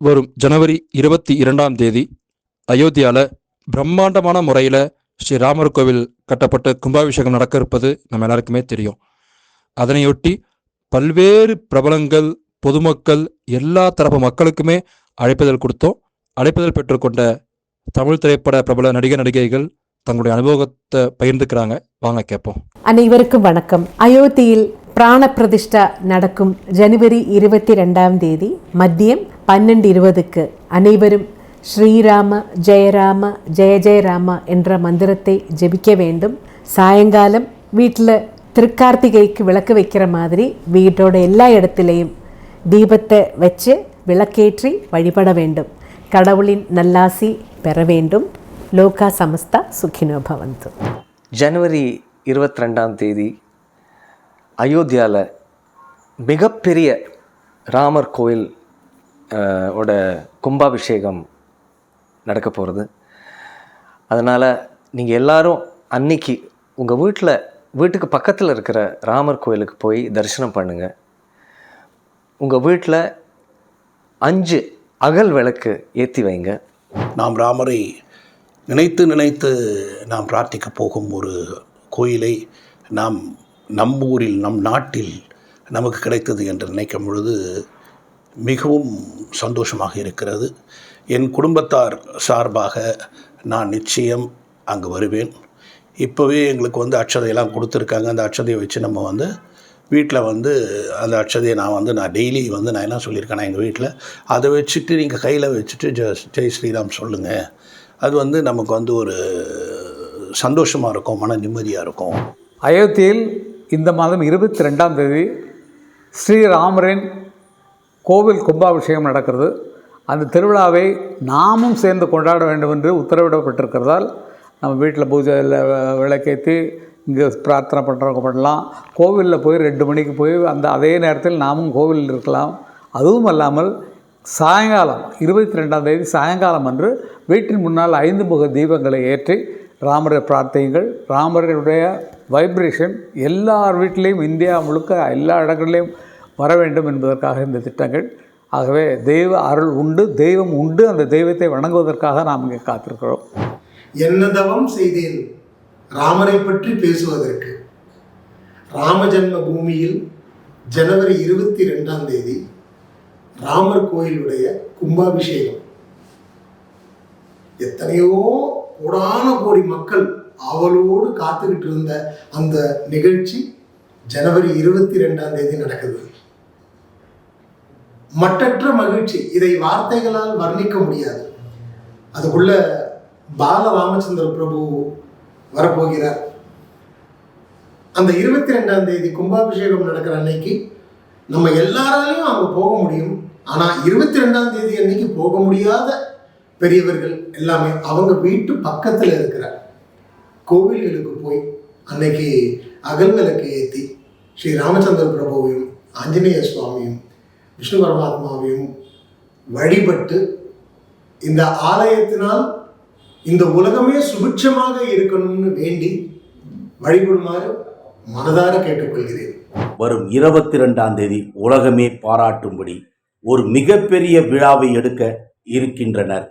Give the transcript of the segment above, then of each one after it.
வரும் ஜனவரி இருபத்தி இரண்டாம் தேதி அயோத்தியாவில் பிரம்மாண்டமான முறையில் ஸ்ரீ ராமர் கோவில் கட்டப்பட்ட கும்பாபிஷேகம் நடக்க இருப்பது நம்ம எல்லாருக்குமே தெரியும். அதனையொட்டி பல்வேறு பிரபலங்கள் பொதுமக்கள் எல்லா தரப்பு மக்களுக்குமே அழைப்புதல் கொடுத்தோம். அழைப்புதல் பெற்றுக்கொண்ட தமிழ் திரைப்பட பிரபல நடிகர் நடிகைகள் தங்களுடைய அனுபவத்தை பகிர்ந்துக்கிறாங்க. வாங்க கேட்போம். அனைவருக்கும் வணக்கம். அயோத்தியில் பிராண பிரதிஷ்டா நடக்கும் ஜனவரி இருபத்தி ரெண்டாம் தேதி மதியம் பன்னெண்டு இருபதுக்கு அனைவரும் ஸ்ரீராம ஜெயராம ஜெய ஜெயராம என்ற மந்திரத்தை ஜெபிக்க வேண்டும். சாயங்காலம் வீட்டில் திருக்கார்த்திகைக்கு விளக்கு வைக்கிற மாதிரி வீட்டோட எல்லா இடத்துலையும் தீபத்தை வச்சு விளக்கேற்றி வழிபட வேண்டும். கடவுளின் நல்லாசி பெற வேண்டும். லோகா சமஸ்தா சுகினோ பவந்து. ஜனவரி இருபத்தி ரெண்டாம் தேதி அயோத்தியாவில் மிகப்பெரிய ராமர் கோயில் ஓட கும்பாபிஷேகம் நடக்க போகிறது அதனால் நீங்கள் எல்லாரும் அன்னைக்கு உங்கள் வீட்டில் வீட்டுக்கு பக்கத்தில் இருக்கிற ராமர் கோயிலுக்கு போய் தரிசனம் பண்ணுங்கள் உங்கள் வீட்டில் அஞ்சு அகல் விளக்கு ஏற்றி வைங்க. நாம் ராமரை நினைத்து நினைத்து நாம் பிரார்த்திக்க போகும் ஒரு கோயிலை நாம் நம் ஊரில் நம் நாட்டில் நமக்கு கிடைத்தது என்று நினைக்கும் பொழுது மிகவும் சந்தோஷமாக இருக்கிறது. என் குடும்பத்தார் சார்பாக நான் நிச்சயம் அங்கு வருவேன். இப்போவே எங்களுக்கு வந்து அட்சதையெல்லாம் கொடுத்துருக்காங்க. அந்த அட்சதையை வச்சு நம்ம வந்து வீட்டில் வந்து அந்த அட்சதையை நான் வந்து நான் டெய்லி வந்து நான் என்ன சொல்லியிருக்கேன்னா எங்கள் வீட்டில் அதை வச்சுட்டு நீங்கள் கையில் வச்சுட்டு ஜ ஜெய் ஸ்ரீராம் சொல்லுங்கள் அது வந்து நமக்கு வந்து ஒரு சந்தோஷமாக இருக்கும் மன நிம்மதியாக இருக்கும். அயோத்தியில் இந்த மாதம் இருபத்தி ரெண்டாம் தேதி ஸ்ரீராமரின் கோவில் கும்பாபிஷேகம் நடக்கிறது. அந்த திருவிழாவை நாமும் சேர்ந்து கொண்டாட வேண்டும் என்று உத்தரவிடப்பட்டிருக்கிறதால் நம்ம வீட்டில் பூஜையில் விளக்கேற்றி இங்கே பிரார்த்தனை பண்ணுறவங்க பண்ணலாம். கோவிலில் போய் ரெண்டு மணிக்கு போய் அந்த அதே நேரத்தில் நாமும் கோவிலில் இருக்கலாம். அதுவும் அல்லாமல் சாயங்காலம் இருபத்தி ரெண்டாம் தேதி சாயங்காலம் அன்று வீட்டின் முன்னால் ஐந்து முக தீபங்களை ஏற்றி ராமரை பிரார்த்தியுங்கள். ராமருடைய வைப்ரேஷன் எல்லார் வீட்டிலையும் இந்தியா முழுக்க எல்லா இடங்கள்லேயும் வர வேண்டும் என்பதற்காக இந்த திட்டங்கள். ஆகவே தெய்வ அருள் உண்டு தெய்வம் உண்டு அந்த தெய்வத்தை வணங்குவதற்காக நாம் இங்கே காத்திருக்கிறோம். என்ன தவம் செய்தேன் ராமரை பற்றி பேசுவதற்கு. ராம ஜன்ம பூமியில் ஜனவரி இருபத்தி ரெண்டாம் தேதி ராமர் கோயிலுடைய கும்பாபிஷேகம். எத்தனையோ கோடான கோடி மக்கள் அவளோடு காத்துக்கிட்டு இருந்த அந்த நிகழ்ச்சி ஜனவரி இருபத்தி ரெண்டாம் தேதி நடக்குது. மட்டற்ற மகிழ்ச்சி. இதை வார்த்தைகளால் வர்ணிக்க முடியாது. அதுக்குள்ள பால ராமச்சந்திர பிரபு வரப்போகிறார். அந்த இருபத்தி ரெண்டாம் தேதி கும்பாபிஷேகம் நடக்கிற அன்னைக்கு நம்ம எல்லாராலையும் அங்கே போக முடியும். ஆனால் இருபத்தி ரெண்டாம் தேதி அன்னைக்கு போக முடியாத பெரியவர்கள் எல்லாமே அவங்க வீட்டு பக்கத்தில் இருக்கிற கோவில்களுக்கு போய் அன்னைக்கு அகல் விளக்கு ஏற்றி ஸ்ரீ ராமச்சந்திர பிரபுவையும் ஆஞ்சநேய சுவாமியும் விஷ்ணு பரமாத்மாவையும் வழிபட்டு இந்த ஆலயத்தினால் இந்த உலகமே சுபிட்சமாக இருக்கணும்னு வேண்டி வழிபடுமாறு மனதார கேட்டுக்கொள்கிறேன். வரும் இருபத்தி ரெண்டாம் தேதி உலகமே பாராட்டும்படி ஒரு மிகப்பெரிய விழாவை எடுக்க இருக்கின்றனர்.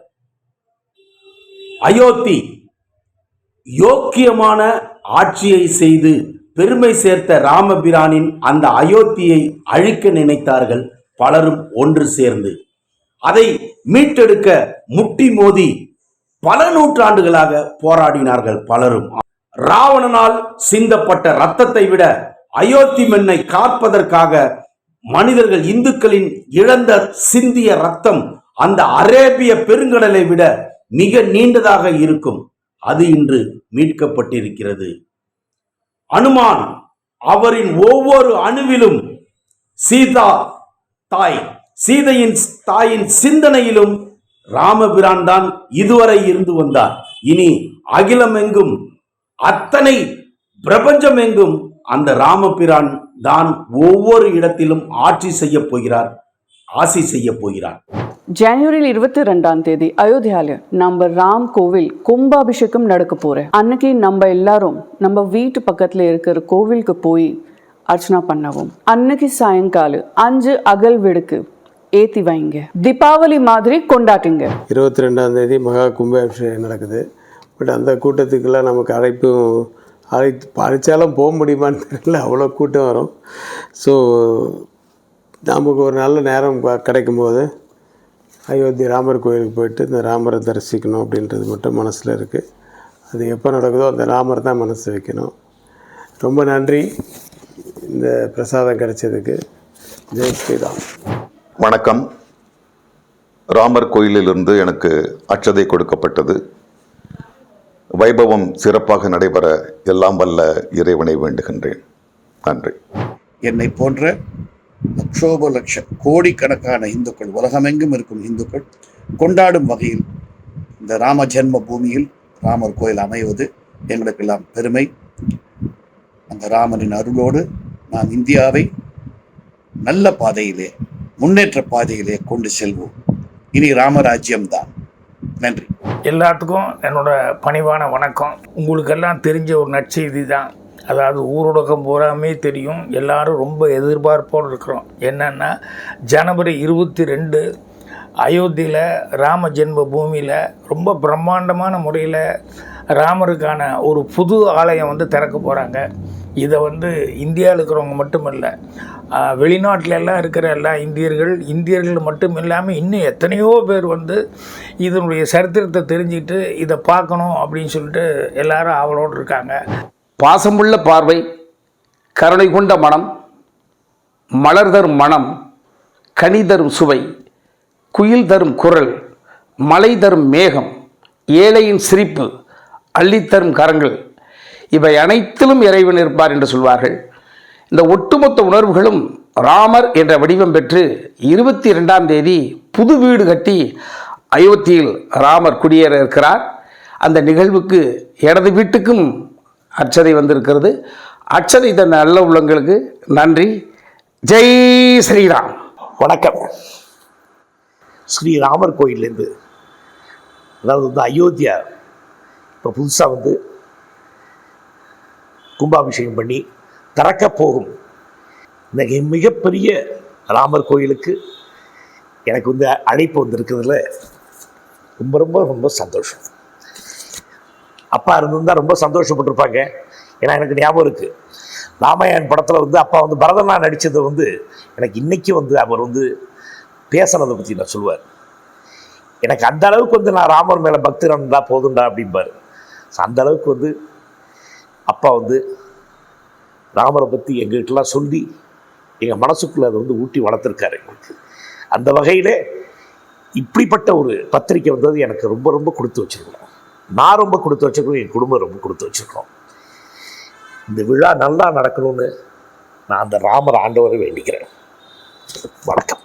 அயோத்தி யோக்கியமான ஆட்சியை செய்து பெருமை சேர்த்த ராமபிரானின் அந்த அயோத்தியை அழிக்க நினைத்தார்கள். பலரும் ஒன்று சேர்ந்து அதை மீட்டெடுக்க முட்டி மோதி பல நூற்றாண்டுகளாக போராடினார்கள் பலரும். ராவணனால் சிந்தப்பட்ட ரத்தத்தை விட அயோத்தி மண்ணை காப்பதற்காக மனிதர்கள் இந்துக்களின் இழந்த சிந்திய ரத்தம் அந்த அரேபிய பெருங்கடலை விட மிக நீண்டதாக இருக்கும். அது இன்று மீட்கப்பட்டிருக்கிறது. அனுமான் அவரின் ஒவ்வொரு அணுவிலும் சீதா தாய் சீதையின் தாயின் சிந்தனையிலும் ராமபிரான் தான் இதுவரை இருந்து வந்தார். இனி அகிலமெங்கும் அத்தனை பிரபஞ்சம் எங்கும் அந்த ராமபிரான் தான் ஒவ்வொரு இடத்திலும் ஆட்சி செய்ய போகிறார் ஆசி செய்ய போகிறார். ஜனவரி இருபத்தி ரெண்டாம் தேதி அயோத்தியால நம்ம ராம் கோவில் கும்பாபிஷேகம் நடக்க போறேன். அன்னைக்கு நம்ம எல்லாரும் நம்ம வீட்டு பக்கத்துல இருக்கிற கோவிலுக்கு போய் அர்ச்சனா பண்ணவும். அன்னைக்கு சாயங்காலம் அஞ்சு அகல் விடுக்கு. ஏத்தி வைங்க. தீபாவளி மாதிரி கொண்டாட்டிங்க. இருபத்தி ரெண்டாம் தேதி மகா கும்பாபிஷேகம் நடக்குது. பட் அந்த கூட்டத்துக்கெல்லாம் நமக்கு அழைப்பும் அழைத்து அழைச்சாலும் போக முடியுமான்னு தெரியல. அவ்வளோ கூட்டம் வரும். ஸோ நமக்கு ஒரு நல்ல நேரம் கிடைக்கும்போது அயோத்தி ராமர் கோயிலுக்கு போயிட்டு இந்த ராமரை தரிசிக்கணும் அப்படின்றது மட்டும் மனசில் இருக்குது அது எப்போ நடக்குதோ அந்த ராமர் தான் மனசு வைக்கணும். ரொம்ப நன்றி. இந்த பிரசாதம் கிடைச்சதுக்கு ஜெய் ஸ்ரீராம். வணக்கம். ராமர் கோயிலிலிருந்து எனக்கு அட்சதை கொடுக்கப்பட்டது. வைபவம் சிறப்பாக நடைபெற எல்லாம் வல்ல இறைவனை வேண்டுகின்றேன். நன்றி. என்னை போன்ற லட்சோப லட்ச கோடிக்கணக்கான இந்துக்கள் உலகமெங்கும் இருக்கும் இந்துக்கள் கொண்டாடும் வகையில் இந்த ராம ஜென்ம பூமியில் ராமர் கோயில் அமைவது எங்களுக்கெல்லாம் பெருமை. அந்த ராமனின் அருளோடு நாம் இந்தியாவை நல்ல பாதையிலே முன்னேற்ற பாதையிலே கொண்டு செல்வோம். இனி ராமராஜ்யம்தான். நன்றி. எல்லாத்துக்கும் என்னோட பணிவான வணக்கம். உங்களுக்கெல்லாம் தெரிஞ்ச ஒரு நற்செய்தி தான் அதாவது ஊரடக்கம் பூராமே தெரியும். எல்லாரும் ரொம்ப எதிர்பார்ப்போடு இருக்கிறோம். என்னென்னா ஜனவரி இருபத்தி ரெண்டு அயோத்தியில் ராம ஜென்ம பூமியில் ரொம்ப பிரம்மாண்டமான முறையில் ராமருக்கான ஒரு புது ஆலயம் வந்து திறக்க போகிறாங்க இதை வந்து இந்தியாவில் இருக்கிறவங்க மட்டுமல்ல இல்லை வெளிநாட்டுல எல்லாம் இருக்கிற எல்லா இந்தியர்கள் இந்தியர்கள் மட்டும் இல்லாமல் இன்னும் எத்தனையோ பேர் வந்து இதனுடைய சரித்திரத்தை தெரிஞ்சுக்கிட்டு இதை பார்க்கணும் அப்படின்னு சொல்லிட்டு எல்லாரும் ஆவலோடு இருக்காங்க. பாசமுள்ள பார்வை கருணை கொண்ட மனம் மலர் தரும் மனம் கனி தரும் சுவை குயில் தரும் குரல் மலை தரும் மேகம் ஏழையின் சிரிப்பு அள்ளித்தரும் கரங்கள் இவை அனைத்திலும் இறைவன் இருப்பார் என்று சொல்வார்கள். இந்த ஒட்டுமொத்த உணர்வுகளும் ராமர் என்ற வடிவம் பெற்று இருபத்தி ரெண்டாம் தேதி புது வீடு கட்டி அயோத்தியில் ராமர் குடியேற இருக்கிறார். அந்த நிகழ்வுக்கு எனது வீட்டுக்கும் அச்சதை வந்திருக்கிறது. அச்சதை தன் நல்ல உள்ளங்களுக்கு நன்றி. ஜெய் ஸ்ரீராம். வணக்கம். ஸ்ரீராமர் கோயிலேருந்து அதாவது வந்து அயோத்தியா இப்போ புதுசாக வந்து கும்பாபிஷேகம் பண்ணி திறக்க போகும். இந்த மிகப்பெரிய ராமர் கோயிலுக்கு எனக்கு வந்து அழைப்பு வந்திருக்கிறதுல ரொம்ப ரொம்ப ரொம்ப சந்தோஷம். அப்பா இருந்திருந்தால் ரொம்ப சந்தோஷப்பட்டிருப்பாங்க. ஏன்னா எனக்கு ஞாபகம் இருக்குது ராமாயண் படத்தில் வந்து அப்பா வந்து பரதனா நடித்ததை வந்து எனக்கு இன்றைக்கி வந்து அவர் வந்து பேசுனதை பற்றி நான் சொல்லுவார். எனக்கு அந்த அளவுக்கு வந்து நான் ராமர் மேலே பக்தி இருந்தால் போதுண்டா அப்படிம்பார். ஸோ அந்த அளவுக்கு வந்து அப்பா வந்து ராமரை பற்றி எங்ககிட்டலாம் சொல்லி எங்கள் மனசுக்குள்ளே அதை வந்து ஊட்டி வளர்த்துருக்காரு எங்களுக்கு. அந்த வகையில் இப்படிப்பட்ட ஒரு பத்திரிக்கை வந்தது எனக்கு ரொம்ப ரொம்ப கொடுத்து வச்சுருக்கோம் நான் ரொம்ப கொடுத்து வச்சுருக்கோம் என் குடும்பம் ரொம்ப கொடுத்து வச்சுருக்கோம் இந்த விழா நல்லா நடக்கணும்னு நான் அந்த ராமர் ஆண்டவரை வேண்டிக்கிறேன். வணக்கம்.